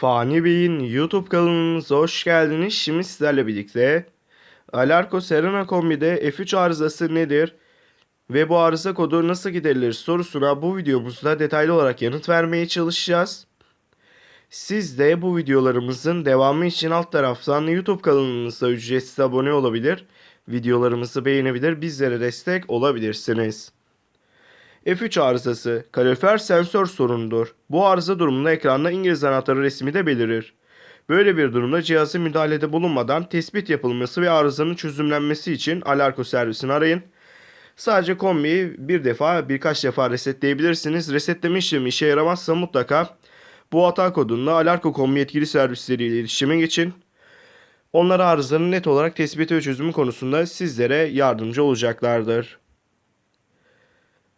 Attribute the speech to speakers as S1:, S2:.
S1: Fani Bey'in YouTube kanalımıza hoş geldiniz. Şimdi sizlerle birlikte Alarko Serena kombide F3 arızası nedir ve bu arıza kodu nasıl giderilir sorusuna bu videomuzda detaylı olarak yanıt vermeye çalışacağız. Siz de bu videolarımızın devamı için alt taraftan YouTube kanalımıza ücretsiz abone olabilir, videolarımızı beğenebilir, bizlere destek olabilirsiniz. F3 arızası kalorifer sensör sorunudur. Bu arıza durumunda ekranda İngiliz anahtarı resmi de belirir. Böyle bir durumda cihazın müdahalede bulunmadan tespit yapılması ve arızanın çözümlenmesi için Alarko servisini arayın. Sadece kombiyi bir defa birkaç defa resetleyebilirsiniz. Resetleme işlemi işe yaramazsa mutlaka bu hata kodunda Alarko kombi yetkili servisleriyle iletişime geçin. Onlar arızanın net olarak tespiti ve çözümü konusunda sizlere yardımcı olacaklardır.